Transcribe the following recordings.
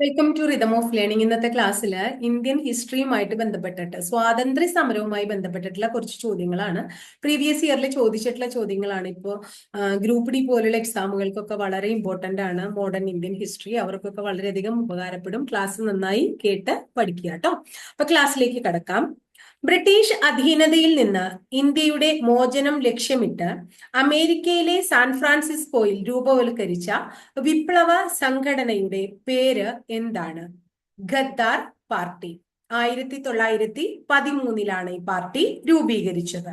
Welcome to rhythm of learning ഇന്നത്തെ ക്ലാസ്സിൽ Indian ഹിസ്റ്ററിയുമായിട്ട് ബന്ധപ്പെട്ടിട്ട് സ്വാതന്ത്ര്യ സമരവുമായി ബന്ധപ്പെട്ടിട്ടുള്ള കുറച്ച് ചോദ്യങ്ങളാണ്. പ്രീവിയസ് ഇയറിൽ ചോദിച്ചിട്ടുള്ള ചോദ്യങ്ങളാണ്. ഇപ്പോൾ ഗ്രൂപ്പ് ഡി പോലുള്ള എക്സാമുകൾക്കൊക്കെ വളരെ ഇമ്പോർട്ടന്റ് ആണ്. മോഡേൺ ഇന്ത്യൻ ഹിസ്റ്ററി അവർക്കൊക്കെ വളരെയധികം ഉപകാരപ്പെടും. ക്ലാസ് നന്നായി കേട്ട് പഠിക്കുക കേട്ടോ അപ്പൊ ക്ലാസ്സിലേക്ക് കടക്കാം. ബ്രിട്ടീഷ് അധീനതയിൽ നിന്ന് ഇന്ത്യയുടെ മോചനം ലക്ഷ്യമിട്ട് അമേരിക്കയിലെ സാൻ ഫ്രാൻസിസ്കോയിൽ രൂപവൽക്കരിച്ച വിപ്ലവ സംഘടനയുടെ പേര് എന്താണ്? ഖദ്ദാർ പാർട്ടി. ആയിരത്തി തൊള്ളായിരത്തി പതിമൂന്നിലാണ് ഈ പാർട്ടി രൂപീകരിച്ചത്.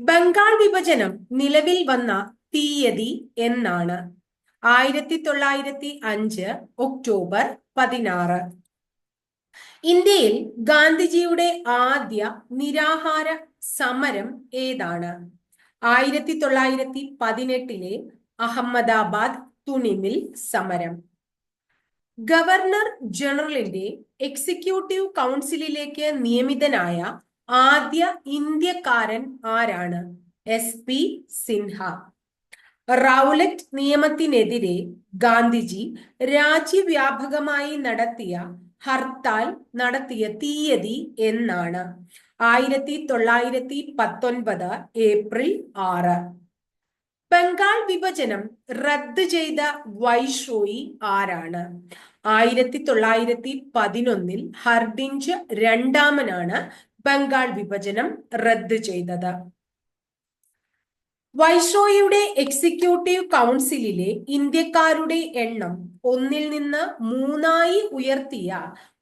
ബംഗാൾ വിഭജനം നിലവിൽ വന്ന തീയതി എന്നാണ്. ആയിരത്തി തൊള്ളായിരത്തി അഞ്ച് ഒക്ടോബർ പതിനാറ്. ഇന്ത്യയിൽ ഗാന്ധിജിയുടെ ആദ്യ നിരാഹാര സമരം ഏതാണ്? ആയിരത്തി തൊള്ളായിരത്തി പതിനെട്ടിലെ അഹമ്മദാബാദ് തുണിമിൽ സമരം. ഗവർണർ ജനറലിന്റെ എക്സിക്യൂട്ടീവ് കൗൺസിലിലേക്ക് നിയമിതനായ ആദ്യ ഇന്ത്യക്കാരൻ ആരാണ്? S P Sinha. റൗലറ്റ് നിയമത്തിനെതിരെ ഗാന്ധിജി രാജ്യവ്യാപകമായി നടത്തിയ ഹർത്താൽ നടത്തിയ തീയതി എന്നാണ്. ആയിരത്തി തൊള്ളായിരത്തി പത്തൊൻപത് ഏപ്രിൽ ആറ്. ബംഗാൾ വിഭജനം റദ്ദ് ചെയ്ത വൈഷോയി ആരാണ്? ആയിരത്തി തൊള്ളായിരത്തി പതിനൊന്നിൽ ഹർദിഞ്ച് രണ്ടാമനാണ് ബംഗാൾ വിഭജനം റദ്ദ് ചെയ്തത്. വൈസ്രോയിയുടെ എക്സിക്യൂട്ടീവ് കൗൺസിലിലെ ഇന്ത്യക്കാരുടെ എണ്ണം ഒന്നിൽ നിന്ന് മൂന്നായി ഉയർത്തിയ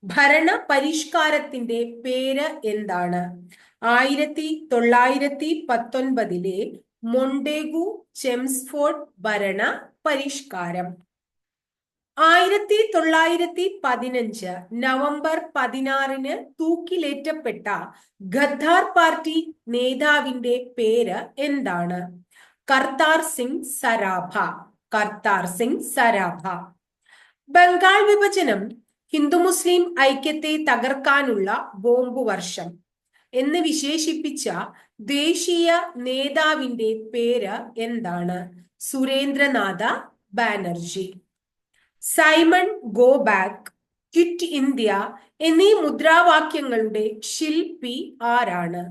ഭരണ പരിഷ്കാരത്തിന്റെ പേര് എന്താണ്? ആയിരത്തി തൊള്ളായിരത്തി പത്തൊൻപതിലെ മൊണ്ടേഗു ചെംസ്ഫോർഡ് ഭരണ പരിഷ്കാരം ആയിരത്തി തൊള്ളായിരത്തി പതിനഞ്ച് നവംബർ പതിനാറിന് തൂക്കിലേറ്റപ്പെട്ട ഗദ്ദാർ പാർട്ടി നേതാവിന്റെ പേര് എന്താണ്? കർത്താർ സിംഗ് സരാഭ. കർത്താർ സിംഗ് സരാഭ. ബംഗാൾ വിഭജനം ഹിന്ദു മുസ്ലിം ഐക്യത്തെ തകർക്കാനുള്ള ബോംബ് വർഷം എന്ന് വിശേഷിപ്പിച്ച ദേശീയ നേതാവിന്റെ പേര് എന്താണ്? Surendranath Banerjee. Simon go back quit India എന്നീ മുദ്രാവാക്യങ്ങളുടെ ശില്പി ആരാണ്?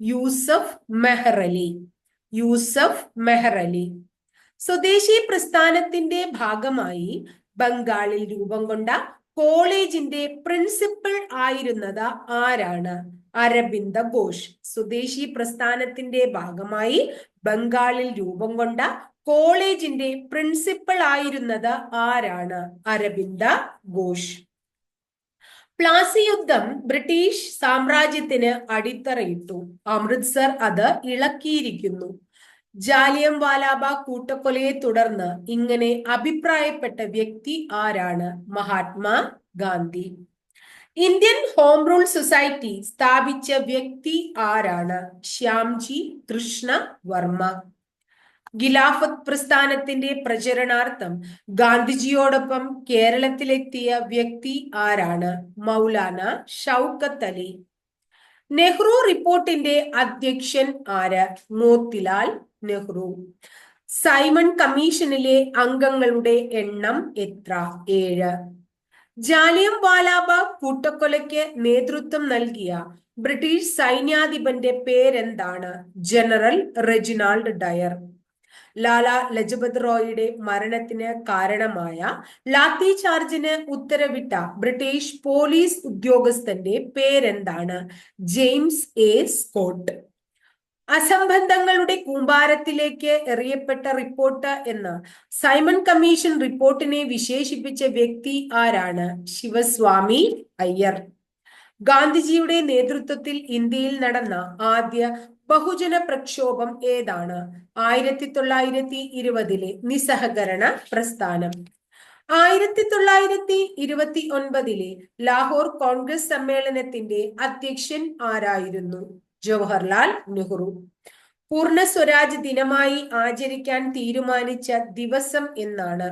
യൂസഫ് മെഹറലി യൂസഫ് മെഹറലി സ്വദേശി പ്രസ്ഥാനത്തിന്റെ ഭാഗമായി ബംഗാളിൽ രൂപം കൊണ്ട കോളേജിന്റെ പ്രിൻസിപ്പൽ ആയിരുന്നത് ആരാണ്? അരബിന്ദ ഘോഷ്. സ്വദേശി പ്രസ്ഥാനത്തിന്റെ ഭാഗമായി ബംഗാളിൽ രൂപം കൊണ്ട കോളേജിന്റെ പ്രിൻസിപ്പൾ ആയിരുന്നത് ആരാണ്? അരബിന്ദ ഘോഷ്. പ്ലാസി യുദ്ധം ബ്രിട്ടീഷ് സാമ്രാജ്യത്തിന് അടിത്തറയിട്ടു. അമൃത്സർ അത് ഇളക്കിയിരിക്കുന്നു. ജാലിയം വാലാബാഗ് കൂട്ടക്കൊലയെ തുടർന്ന് ഇങ്ങനെ അഭിപ്രായപ്പെട്ട വ്യക്തി ആരാണ്? Mahatma Gandhi. Indian home rule society സ്ഥാപിച്ച വ്യക്തി ആരാണ്? ശ്യാംജി കൃഷ്ണ വർമ്മ. ഖിലാഫത്ത് പ്രസ്ഥാനത്തിന്റെ പ്രചരണാർത്ഥം ഗാന്ധിജിയോടൊപ്പം കേരളത്തിലെത്തിയ വ്യക്തി ആരാണ്? മൗലാന ഷൗക്കത്ത് അലി. നെഹ്റു റിപ്പോർട്ടിന്റെ അധ്യക്ഷൻ ആര്? മോത്തിലാൽ നെഹ്റു. സൈമൺ കമ്മീഷനിലെ അംഗങ്ങളുടെ എണ്ണം എത്ര? ഏഴ്. ജാലിയം വാലാബാഗ് കൂട്ടക്കൊലയ്ക്ക് നേതൃത്വം നൽകിയ ബ്രിട്ടീഷ് സൈന്യാധിപന്റെ പേരെന്താണ്? General Reginald Dyer. Lala Lajpat റോയിയുടെ മരണത്തിന് കാരണമായ ലാത്തി ചാർജിന് ഉത്തരവിട്ട ബ്രിട്ടീഷ് പോലീസ് ഉദ്യോഗസ്ഥന്റെ പേരെന്താണ്? James A Scott. അസംബന്ധങ്ങളുടെ കൂമ്പാരത്തിലേക്ക് എറിയപ്പെട്ട റിപ്പോർട്ട് എന്ന് സൈമൺ കമ്മീഷൻ റിപ്പോർട്ടിനെ വിശേഷിപ്പിച്ച വ്യക്തി ആരാണ്? ശിവസ്വാമി അയ്യർ. ഗാന്ധിജിയുടെ നേതൃത്വത്തിൽ ഇന്ത്യയിൽ നടന്ന ആദ്യ ബഹുജന പ്രക്ഷോഭം ഏതാണ്? ആയിരത്തി തൊള്ളായിരത്തി ഇരുപതിലെ നിസ്സഹകരണ പ്രസ്ഥാനം. ആയിരത്തി തൊള്ളായിരത്തി ഇരുപത്തി ഒൻപതിലെ ലാഹോർ കോൺഗ്രസ് സമ്മേളനത്തിന്റെ അധ്യക്ഷൻ ആരായിരുന്നു? ജവഹർലാൽ നെഹ്റു. പൂർണ സ്വരാജ് ദിനമായി ആചരിക്കാൻ തീരുമാനിച്ച ദിവസം എന്നാണ്.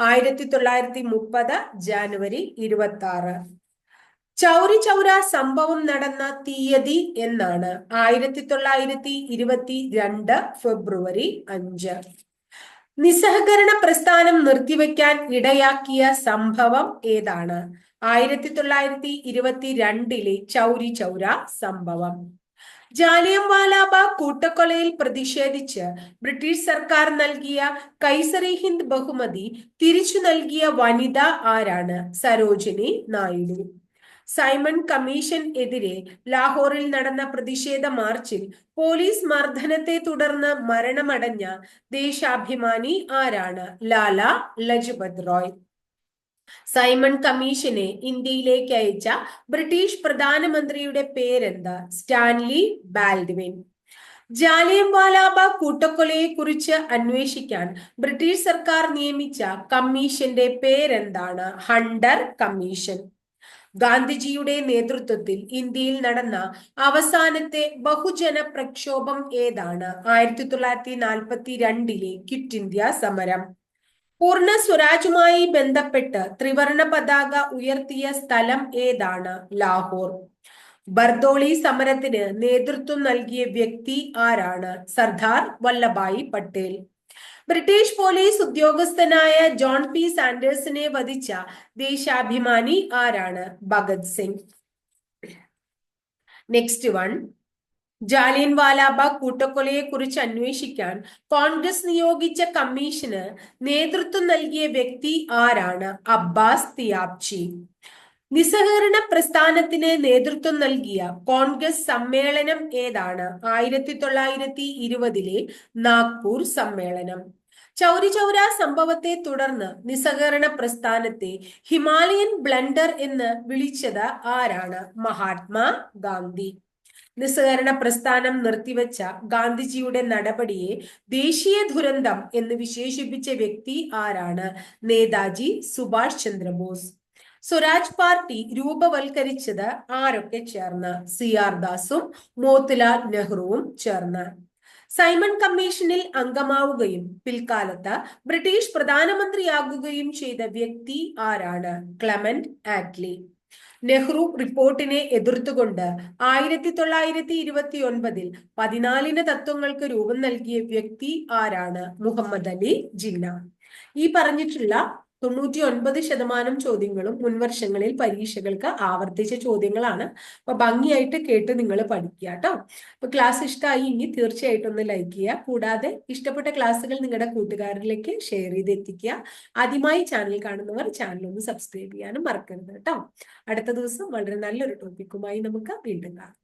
ആയിരത്തി തൊള്ളായിരത്തി മുപ്പത് ജാനുവരി ഇരുപത്തി ആറ് ചൗരി ചൗര സംഭവം നടന്ന തീയതി എന്നാണ്. ആയിരത്തി തൊള്ളായിരത്തി ഇരുപത്തി രണ്ട് ഫെബ്രുവരി അഞ്ച്. നിസ്സഹകരണ പ്രസ്ഥാനം നിർത്തിവെക്കാൻ ഇടയാക്കിയ സംഭവം ഏതാണ്? ആയിരത്തി തൊള്ളായിരത്തി ഇരുപത്തി രണ്ടിലെ ചൗരി ചൗര സംഭവം. ജാലിയൻവാലാബാഗ് കൂട്ടക്കൊലയിൽ പ്രതിഷേധിച്ച് ബ്രിട്ടീഷ് സർക്കാർ നൽകിയ കൈസറി ഹിന്ദ് ബഹുമതി തിരിച്ചു നൽകിയ വനിത ആരാണ്? സരോജിനി നായിഡു. സൈമൺ കമ്മീഷൻ എതിരെ ലാഹോറിൽ നടന്ന പ്രതിഷേധ മാർച്ചിൽ പോലീസ് മർദ്ദനത്തെ തുടർന്ന് മരണമടഞ്ഞ ദേശാഭിമാനി ആരാണ്? ലാല ലജ്പത് റോയ്. സൈമൺ കമ്മീഷനെ ഇന്ത്യയിലേക്ക് അയച്ച ബ്രിട്ടീഷ് പ്രധാനമന്ത്രിയുടെ പേരെന്താ? Stanley Baldwin. ജാലിയൻവാലാബാഗ് കൂട്ടക്കൊലയെ കുറിച്ച് അന്വേഷിക്കാൻ ബ്രിട്ടീഷ് സർക്കാർ നിയമിച്ച കമ്മീഷന്റെ പേരെന്താണ്? Hunter commission. ഗാന്ധിജിയുടെ നേതൃത്വത്തിൽ ഇന്ത്യയിൽ നടന്ന അവസാനത്തെ ബഹുജന പ്രക്ഷോഭം ഏതാണ്? ആയിരത്തി തൊള്ളായിരത്തി നാൽപ്പത്തി രണ്ടിലെ ക്വിറ്റ് ഇന്ത്യ സമരം. പൂർണ സ്വരാജുമായി ബന്ധപ്പെട്ട് ത്രിവർണ പതാക ഉയർത്തിയ സ്ഥലം ഏതാണ്? ലാഹോർ. ബർദോളി സമരത്തിന് നേതൃത്വം നൽകിയ വ്യക്തി ആരാണ്? സർദാർ വല്ലഭായി പട്ടേൽ. ബ്രിട്ടീഷ് പോലീസ് ഉദ്യോഗസ്ഥനായ ജോൺ പി സാൻഡേഴ്സിനെ വധിച്ച ദേശാഭിമാനി ആരാണ്? ഭഗത് സിംഗ്. നെക്സ്റ്റ് വൺ ജാലിയൻ വാലാബാഗ് കൂട്ടക്കൊലയെ കുറിച്ച് അന്വേഷിക്കാൻ കോൺഗ്രസ് നിയോഗിച്ച കമ്മീഷന് നേതൃത്വം നൽകിയ വ്യക്തി ആരാണ്? അബ്ബാസ് തിയാബ്ചി നിസ്സഹകരണ പ്രസ്ഥാനത്തിന് നേതൃത്വം നൽകിയ കോൺഗ്രസ് സമ്മേളനം ഏതാണ്? ആയിരത്തി തൊള്ളായിരത്തി ഇരുപതിലെ നാഗ്പൂർ സമ്മേളനം. ചൗരി ചൗര സംഭവത്തെ തുടർന്ന് നിസ്സഹകരണ പ്രസ്ഥാനത്തെ ഹിമാലയൻ ബ്ലണ്ടർ എന്ന് വിളിച്ചത് ആരാണ്? മഹാത്മാ ഗാന്ധി. നിസ്സഹകരണ പ്രസ്ഥാനം നിർത്തിവെച്ച ഗാന്ധിജിയുടെ നടപടിയെ ദേശീയ ദുരന്തം എന്ന് വിശേഷിപ്പിച്ച വ്യക്തി ആരാണ്? നേതാജി സുഭാഷ് ചന്ദ്രബോസ്. സ്വരാജ് പാർട്ടി രൂപവൽക്കരിച്ചത് ആരൊക്കെ ചേർന്ന്? സി ആർ ദാസും മോത്തിലാൽ നെഹ്റുവും ചേർന്ന്. സൈമൺ കമ്മീഷനിൽ അംഗമാവുകയും പിൽക്കാലത്ത് ബ്രിട്ടീഷ് പ്രധാനമന്ത്രിയാകുകയും ചെയ്ത വ്യക്തി ആരാണ്? Clement Attlee. നെഹ്റു റിപ്പോർട്ടിനെ എതിർത്തുകൊണ്ട് ആയിരത്തി തൊള്ളായിരത്തി ഇരുപത്തി ഒൻപതിൽ പതിനാലിന് തത്വങ്ങൾക്ക് രൂപം നൽകിയ വ്യക്തി ആരാണ്? മുഹമ്മദ് അലി ജിന്ന. ഈ പറഞ്ഞിട്ടുള്ള തൊണ്ണൂറ്റി ഒൻപത് ശതമാനം ചോദ്യങ്ങളും മുൻവർഷങ്ങളിൽ പരീക്ഷകൾക്ക് ആവർത്തിച്ച ചോദ്യങ്ങളാണ്. അപ്പൊ ഭംഗിയായിട്ട് കേട്ട് നിങ്ങൾ പഠിക്കുക കേട്ടോ. അപ്പൊ ക്ലാസ് ഇഷ്ടമായി ഇനി തീർച്ചയായിട്ടും ഒന്ന് ലൈക്ക് ചെയ്യുക. കൂടാതെ ഇഷ്ടപ്പെട്ട ക്ലാസ്സുകൾ നിങ്ങളുടെ കൂട്ടുകാരിലേക്ക് ഷെയർ ചെയ്ത് എത്തിക്കുക ആദ്യമായി ചാനൽ കാണുന്നവർ ചാനൽ ഒന്ന് സബ്സ്ക്രൈബ് ചെയ്യാനും മറക്കരുത് കേട്ടോ. അടുത്ത ദിവസം വളരെ നല്ലൊരു ടോപ്പിക്കുമായി നമുക്ക് വീണ്ടും കാണാം.